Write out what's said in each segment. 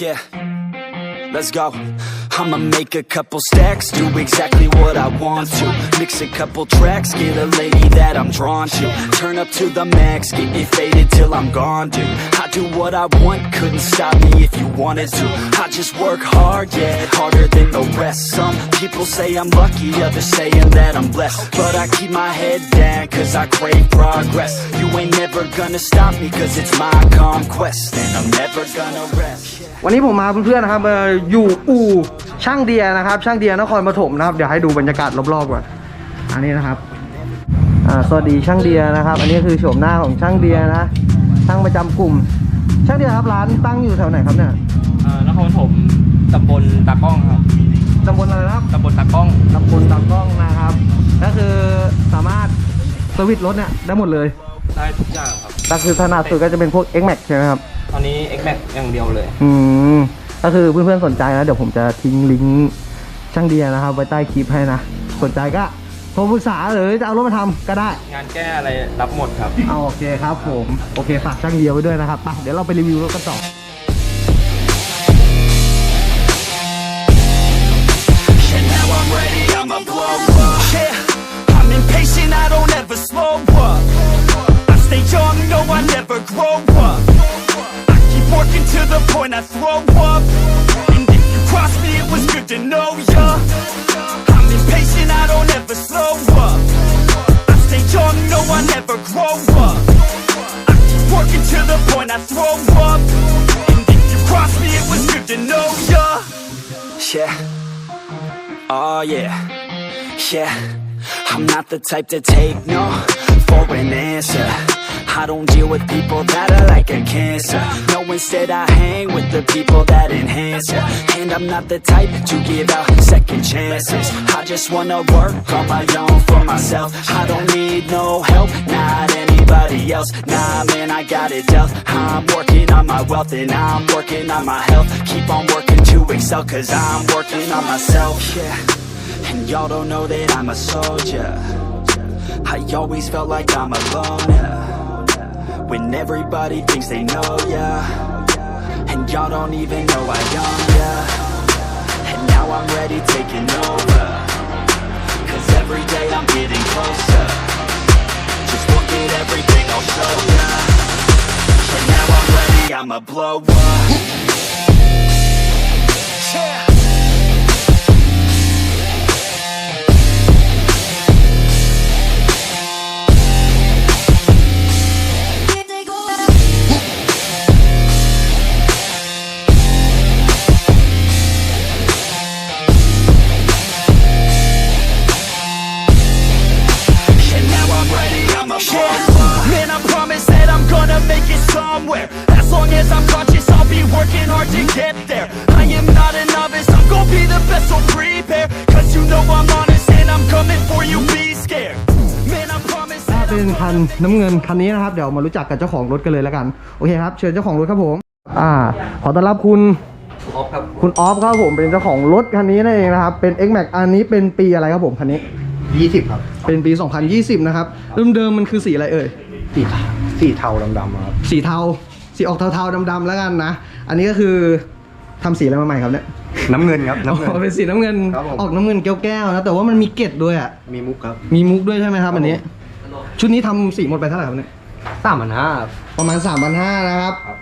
Yeah, let's go. I'ma make a couple stacks, do exactly want to. Mix a couple tracks, get a lady that I'm drawn to. Turn up to the max, get it faded till I'm gone, dude. I do what I want, couldn't stop me if you wanted to. I just work hard, yeah, harder than the rest. Some people say I'm lucky, others saying that I'm blessed. But I keep my head down, cause I crave progress. You ain't never gonna stop me, cause it's my conquest. And I'm never gonna rest. วันนี้ผมมาเพื่อนๆนะครับอยู่อู่ช่างเดียนะครับ ช่างเดียนครปฐมนะครับ เดี๋ยวให้ดูบรรยากาศรอบๆก่อนอันนี้นะครับอ่าสวัสดีช่างเดียนะครับ อันนี้คือโฉมหน้าของช่างเดียนะช่างประจำกลุ่ม ช่างเดียครับร้านตั้งอยู่แถวไหนครับเนี่ยเอ่อนครปฐมตำบลตากล้องครับตำบลอะไรนะครับตำบลตากล้องตำบลตากล้องนะครับ ก็คือสามารถสวิตช์รถเนี่ยได้หมดเลยได้ทุกอย่างครับก็คือถนัดสุดก็จะเป็นพวก X Max ใช่ไหมครับตอนนี้ X Max อย่างเดียวเลย อืมก็คือเพื่อนๆสนใจนะเดี๋ยวผมจะทิ้งลิงก์ ช่างเดียนะครับ ไว้ใต้คลิปให้นะ สนใจก็โทรปรึกษาหรือจะเอารถมาทำก็ได้ งานแก้อะไรรับหมดครับ เอาโอเคครับผม โอเคฝากช่างเดียไว้ด้วยนะครับไปเดี๋ยวเราไปรีวิวรถกันต่อ And now I'm ready, I'ma blow up. Yeah, I'm impatient, I don't ever slow up. I stay young, no, I never grow up. I keep working to the point I throw up. Yeah, yeah. I'm not the type to take no for an answer. I don't deal with people that are like a cancer. No, instead I hang with the people that enhance ya. And I'm not the type to give out second chances. I just wanna work on my own for myself. I don't need no help, not anybody else. Nah, man, I got it dealt. I'm working on my wealth and I'm working on my health. Keep on working to excel, cause I'm working on myself. Yeah. And y'all don't know that I'm a soldier. I always felt like I'm alone. When everybody thinks they know ya. And y'all don't even know I own ya. And now I'm ready taking over. Cause every day I'm getting closer. Just look at everything I'll show ya. And now I'm ready, I'ma blow up. เป็น I'm คันน้ำเงินคันนี้นะครับเดี๋ยวมารู้จักกับเจ้าของรถกันเลยแล้วกันโอเคครับเชิญเจ้าของรถครับผมอ่าขอต้อนรับคุณออฟครับคุณออฟครับผมเป็นเจ้าของรถคันนี้นั่นเองนะครับเป็น X Max อันนี้เป็นปีอะไรครับผมคันนี้ 20 ครับ เป็นปี 2020 นะครับเดิมๆมันคือสีอะไรเอ่ยสีสีเทาดำๆครับสีเทาสีออกเทาๆดำๆแล้วกันนะ อันนี้ก็คือทำสีอะไรมาใหม่ครับเนี่ยน้ำเงินครับน้ำเงินอ๋อเป็นสีน้ำเงินครับผมออกน้ำเงินแก้วๆนะแต่ว่ามันมีเกล็ดด้วยอะมีมุกครับมีมุกด้วยใช่ไหมครับอันนี้ ชุดนี้ทำสีหมดไปเท่าไหร่ครับเนี่ยสามพันห้าประมาณ3,500นะครับ ครับ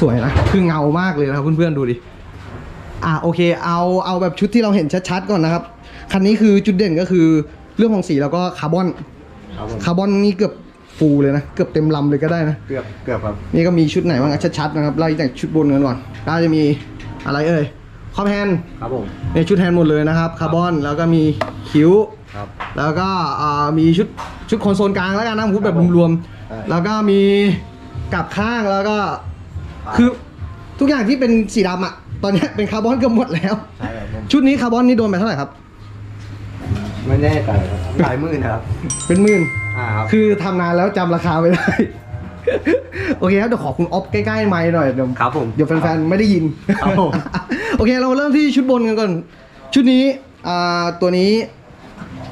สวยนะ คือเงามากเลยนะครับเพื่อนๆดูดิ อะโอเค เอาเอาแบบชุดที่เราเห็นชัดๆก่อนนะครับ คันนี้คือจุดเด่นก็คือเรื่องของสีแล้วก็คาร์บอน ครับผมคาร์บอนนี่เกือบฟูเลยนะ เกือบเต็มลำเลยก็ได้นะ เกือบเกือบครับ นี่ก็มีชุดไหนบ้างอะชัดๆนะครับไล่จากชุดบนกันก่อนก็จะมีอะไรเอ่ยคอมแฮนด์ครับผม ในชุดแฮนด์หมดเลยนะครับคาร์บอนแล้วก็มีคิ้วครับ แล้วก็อ่ามีชุดชุดคอนโซลกลางแล้วกันนะพูดแบบรวมใช่ๆแล้วก็มีกลับข้างแล้วก็คือทุกอย่างที่เป็นสีดำอะตอนนี้เป็นคาร์บอนเกือบหมดแล้วใช่ครับผมชุดนี้คาร์บอนนี่โดนไปเท่าไหร่ครับ ไม่แน่ใจครับหลายหมื่นนะครับ เป็นหมื่นอ่าครับคือทำนานแล้วจำราคาไม่ได้ โอเคครับเดี๋ยวขอคุณออฟใกล้ๆไมค์หน่อยเดี๋ยวครับผมเดี๋ยวแฟนๆไม่ได้ยินครับผมโอเคเราเริ่มที่ชุดบนกันก่อน ชุดนี้อ่าตัวนี้เ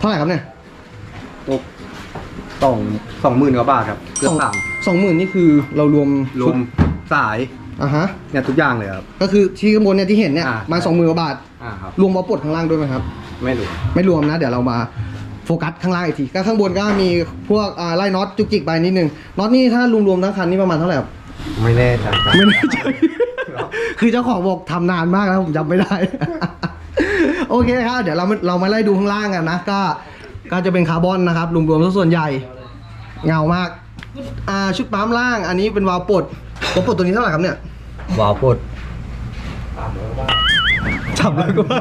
ท่าไหร่ครับเนี่ยตกสองสองหมื่นกว่าบาทครับเกือบสามสองหมื่นนี่คือเรารวมรชุวดมสายอะฮะ เนี่ยทุกอย่างเลยครับ ก็คือที่ข้างบนเนี่ยที่เห็นเนี่ยอ่า มาสองหมื่นกว่าบาท อ่าครับ รวมวอลปลดข้างล่างด้วยไหมครับ ไม่รู้ไม่รวมนะ เดี๋ยวเรามาโฟกัสข้างล่างอีกทีก็ข้างบนก็มีพวกอ่าไล่น็อตจุกจิกไปนิดนึงน็อตนี่ถ้ารวมๆทั้งคันนี่ประมาณเท่าไหร่ครับ ไม่แน่ใจครับ ไม่แน่ใจ คือเจ้าของบอกทำนานมากแล้วผมจำไม่ได้ โอเคครับ เดี๋ยวเรามาเรามาไล่ดูข้างล่างกันนะ ก็ ก็จะเป็นคาร์บอนนะครับรวมๆซะส่วนใหญ่ เงามาก อ่า ชุดปั๊มล่าง อันนี้เป็นวาล์วปลดวาล์วปลดตัวนี้เท่าไหร่ครับเนี่ยวาวปลดจับเลยก็ว่า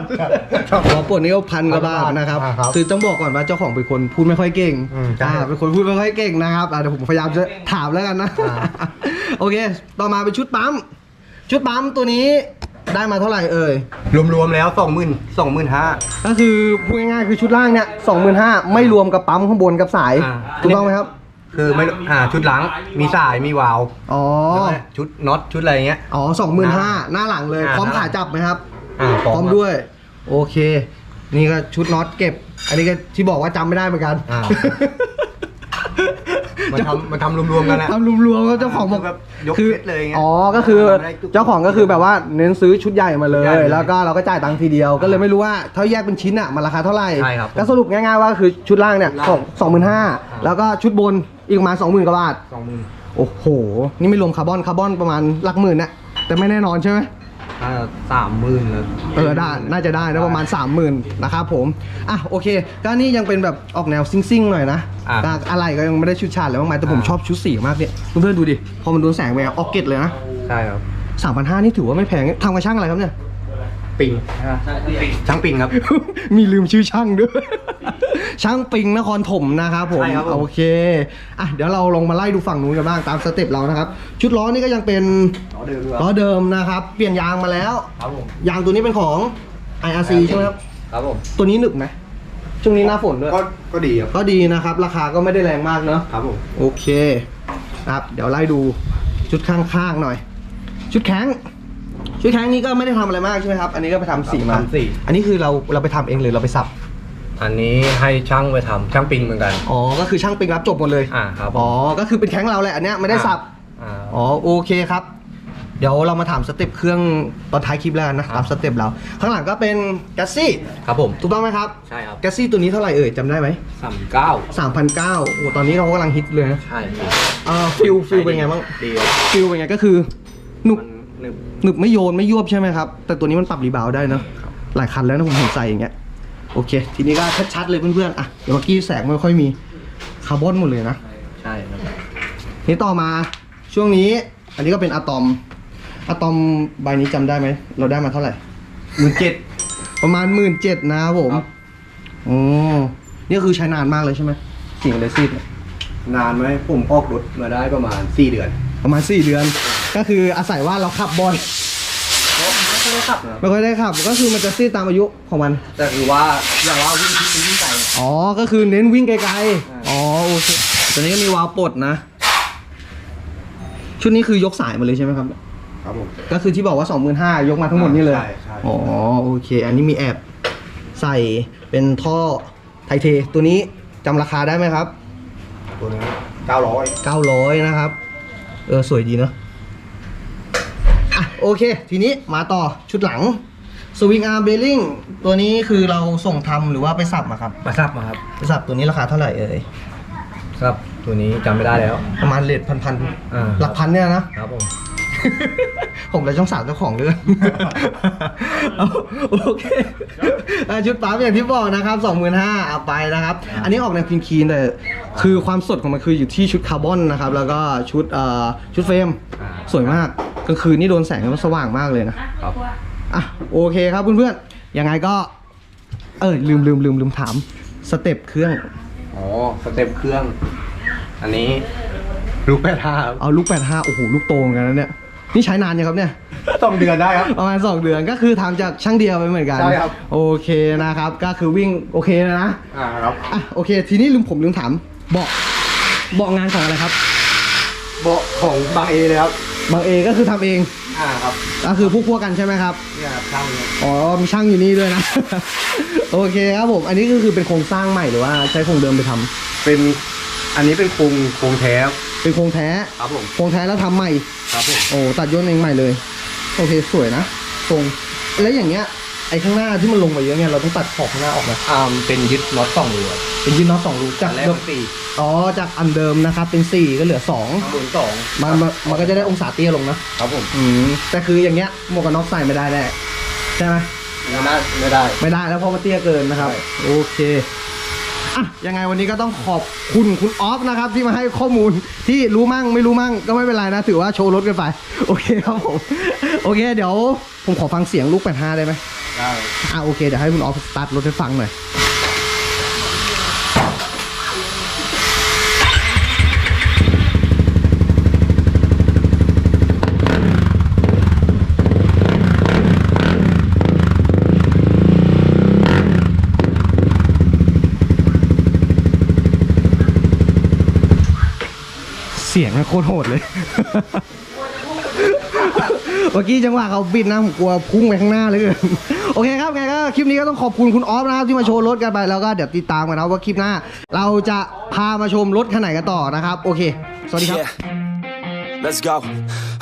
หัวปวดนี่ก็พันกว่าบาทนะครับอ่าครับ คือต้องบอกก่อนว่าเจ้าของเป็นคนพูดไม่ค่อยเก่งอืมใช่อ่า เป็นคนพูดไม่ค่อยเก่งนะครับอ่าเดี๋ยวผมพยายามจะถามแล้วกันนะอ่าโอเค ต่อมาเป็นชุดปั๊ม ชุดปั๊มตัวนี้ ได้มาเท่าไหร่เอ่ย รวมๆแล้วสองหมื่นสองหมื่นห้า ก็คือพูดง่ายๆคือชุดล่างเนี่ยสองหมื่นห้าไม่รวมกับปั๊มข้างบนกับสาย อ่า ถูกต้องไหมครับ คือไม่อ่าชุดหลังมีสายมีวาล์วอ๋อ แล้วก็ชุดน็อตชุดอะไรเงี้ย อ๋อสองหมื่นห้าหน้าหลังเลย อ่าพร้อมขาจับไหมครับ อ่าพร้อมด้วย โอเค นี่ก็ชุดน็อตเก็บ อันนี้ก็ที่บอกว่าจำไม่ได้เหมือนกัน อ่า มันทำมันทำรวมๆกันแหละทำรวมๆก็เจ้าของบอกแบบยกคือเซตเลยไงอ๋อก็คือทำอะไรจุกเจ้าของก็คือแบบว่าเน้นซื้อชุดใหญ่มาเลยชุดใหญ่เลย แล้วก็เราก็จ่ายตังค์ทีเดียว ก็เลยไม่รู้ว่าถ้าแยกเป็นชิ้นอะมันราคาเท่าไหร่ใช่ครับก็สรุปง่ายๆว่าคือชุดล่างเนี่ยสองสองหมื่นห้าแล้วก็ชุดบนอีกประมาณสองหมื่นกว่าบาทสองหมื่นโอ้โห นี่ไม่รวมคาร์บอนคาร์บอนประมาณหลักหมื่นนะแต่ไม่แน่นอนใช่ไหม อ่าสามหมื่นแล้วเออได้น่าจะได้นะประมาณ 30,000นะครับผมอะโอเค ก็นี่ยังเป็นแบบออกแนวซิ่งๆหน่อยนะอะก็อะไรก็ยังไม่ได้ชุดชาติเลยมากมายแต่ผมอะชอบชุดสีมากเนี่ยเพื่อนๆดูดิพอมันโดนแสงแววออกเก็ตเลยนะใช่ครับสามพันห้านี่ถือว่าไม่แพงทำกับช่างอะไรครับเนี่ย ปิงช่างปิงครับ มีลืมชื่อช่างด้วย ช่างปิงนครถมนะครับผมใช่ครับผม โอเคอะเดี๋ยวเราลงมาไล่ดูฝั่งนู้นกันบ้างตามสเต็ปเรานะครับ ชุดล้อนี่ก็ยังเป็นอ๋อเดิมด้วยล้อเดิมนะครับ เปลี่ยนยางมาแล้ว ครับผม ยางตัวนี้เป็นของ IRC ใช่ไหมครับ ครับผม ตัวนี้หนึบไหมช่วงนี้หน้าฝนด้วย ก็ก็ดีครับ ก็ดีนะครับ ราคาก็ไม่ได้แรงมากเนาะ ครับผม โอเคครับ เดี๋ยวไล่ดูชุดข้างๆหน่อย ชุดแข้งชุดแข้งนี้ก็ไม่ได้ทำอะไรมากใช่ไหมครับ อันนี้ก็ไปทำสีมาทำสี อันนี้คือเราเราไปทำเองหรือเราไปสับ อันนี้ให้ช่างไปทำช่างปิงเหมือนกัน อ๋อ ก็คือช่างปิงรับจบหมดเลย อ่าครับผมอ๋อ ก็คือเป็นแข้งเราแหละอันเนี้ยไม่ได้สับ อ่า อ๋อโอเคครับ เดี๋ยวเรามาถามสเต็ปเครื่องตอนท้ายคลิปแล้วกันนะตามสเต็ปเรา ข้างหลังก็เป็นแกสซี่ครับผมถูกต้องไหมครับใช่ครับแกสซี่ตัวนี้เท่าไหร่เอ่ยจำได้ไหมสามเก้าสามพันเก้าโอ้ตอนนี้เรากำลังฮิตเลยนะใช่ครับเอ่อฟิลฟิลเป็นไงบ้างดีครับฟิลเป็นไงก็คือหนุบมันหนึบหนึบไม่โยนไม่ยวบใช่ไหมครับ แต่ตัวนี้มันปรับรีบาวด์ได้เนอะหลายคันแล้วนะผมเห็นใส่อย่างเงี้ย โอเค ทีนี้ก็ชัดๆเลยเพื่อนๆอะเดี๋ยวเมื่อกี้แสงไม่ค่อยมีคาร์บอนหมดเลยนะใช่ครับนี่ต่อมาช่วงนี้ อันนี้ก็เป็นอะตอมอะตอมใบนี้จำได้ไหมเราได้มาเท่าไหร่หมื่นเจ็ดประมาณหมื่นเจ็ดนะครับผมครับโอ้นี่คือใช้นานมากเลยใช่ไหมสิ่งเลซิดเนี่ยนานไหมผมออกรถมาได้ประมาณสี่เดือน ประมาณสี่เดือน ก็คืออาศัยว่าเราขับบ่อยไม่ได้ ขับนะครับไม่ค่อยได้ขับก็คือมันจะซีดตามอายุของมัน แต่คือว่าอย่างว่าวิ่งที่วิ่งไกล อ๋อ ก็คือเน้นวิ่งไกลๆ อ๋อโอเคตัวนี้ก็มีวาล์วปลดนะ ชุดนี้คือยกสายมาเลยใช่ไหมครับ ครับผมก็คือที่บอกว่า 25,000ยกมาทั้งหมดนี่เลย ใช่ใช่อ๋อโอเค อันนี้มีแอบใส่เป็นท่อไทเท ตัวนี้จำราคาได้ไหมครับ ตัวนี้เก้าร้อย900นะครับ เออสวยดีเนอะอะ โอเค ทีนี้มาต่อชุดหลังสวิงอาร์เบลลิงตัวนี้คือเราส่งทำหรือว่าไปสับมาครับมาซับมาครับไปสับตัวนี้ราคาเท่าไหร่เอ่ยครับตัวนี้จำไม่ได้แล้ว ประมาณเลทพันพันอ่าหลักพันเนี่ยนะครับผมผมเลยช่องสามเจ้าของเรื่องเอาโอเคอะชุดปั๊มอย่างที่บอกนะครับสองหมื่นห้าเอาไปนะครับ อันนี้ออกแนวคลีนๆแต่คือความสดของมันคืออยู่ที่ชุดคาร์บอนนะครับ แล้วก็ชุดเอ่อชุดเฟรมอ่าสวยมาก กลางคืนนี่โดนแสงมันสว่างมากเลยนะครับ อะโอเคครับเพื่อนๆยังไงก็ เออลืมลืมลืมลืมถามสเต็ปเครื่อง อ๋อสเต็ปเครื่อง อันนี้ลูกแปดห้าครับเอาลูก85โอ้โหลูกโตเหมือนกันนะเนี่ยนี่ใช้นานยังครับเนี่ย สองเดือนได้ครับ ประมาณ2เดือนก็คือทำจากช่างเดียวไปเหมือนกันใช่ครับ โอเคนะครับ ก็คือวิ่งโอเคนะอ่าครับอะโอเค ทีนี้ลืมผมลืมถามเบาะเบาะงานของอะไรครับ เบาะของบางเอเลยครับ บางเอก็คือทำเองอ่าครับก็คือพวกพวกกันใช่ไหมครับ เนี่ยครับช่างเนี่ยอ๋อ มีช่างอยู่นี่ด้วยนะ โอเคครับผม อันนี้ก็คือเป็นโครงสร้างใหม่หรือว่าใช้โครงเดิมไปทำเป็นอันนี้เป็นโครงโครงแท้เป็นโครงแท้ ครับผมโครงแท้แล้วทำใหม่ ครับผม โอ้ ตัดยนต์เองใหม่เลย โอเค สวยนะทรง แล้วอย่างเงี้ยไอ้ข้างหน้าที่มันลงมาเยอะเนี่ยเราต้องตัดขอบข้างหน้าออกนะอ่าเป็นยึดน็อตสองรูครับเป็นยืนน็อตสองรูจากอันแรกเดิมเป็นสี่อ๋อจากอันเดิมนะครับเป็นสี่ก็เหลือสองข้างบนสองมันมันมันก็จะได้องศาเตี้ยลงนะครับผมอืมแต่คืออย่างเงี้ยหมวกกันน็อกใส่ไม่ได้แน่ใช่ไหมไม่ได้ไม่ได้ ไม่ได้แล้วเพราะมันเตี้ยเกินนะครับใช่โอเคอะยังไงวันนี้ก็ต้องขอบคุณคุณออฟนะครับ ที่มาให้ข้อมูลที่รู้มั่งไม่รู้มั่งก็ไม่เป็นไรนะ ถือว่าโชว์รถกันไป โอเคครับผม โอเค เดี๋ยวผมขอฟังเสียงลูก85ได้ไหม ได้อะโอเคเดี๋ยวให้คุณออฟสตาร์ทรถให้ฟังหน่อยเสียงมันโคตรโหดเลย เมื่อกี้จังหวะเขาบิดนะผมกลัวพุ่งไปข้างหน้าเลย โอเคครับไงก็คลิปนี้ก็ต้องขอบคุณคุณออฟนะครับที่มาโชว์รถกันไปแล้วก็เดี๋ยวติดตามกันนะว่าคลิปหน้า เราจะพามาชมรถคันไหนกันต่อนะครับโอเค สวัสดีครับ let's go.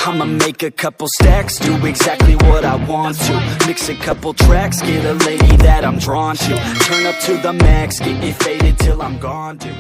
I'ma make a couple stacks, do exactly what I want to. Mix a couple tracks, get a lady that I'm drawn to. Turn up to the max, get it faded till I'm gone, dude.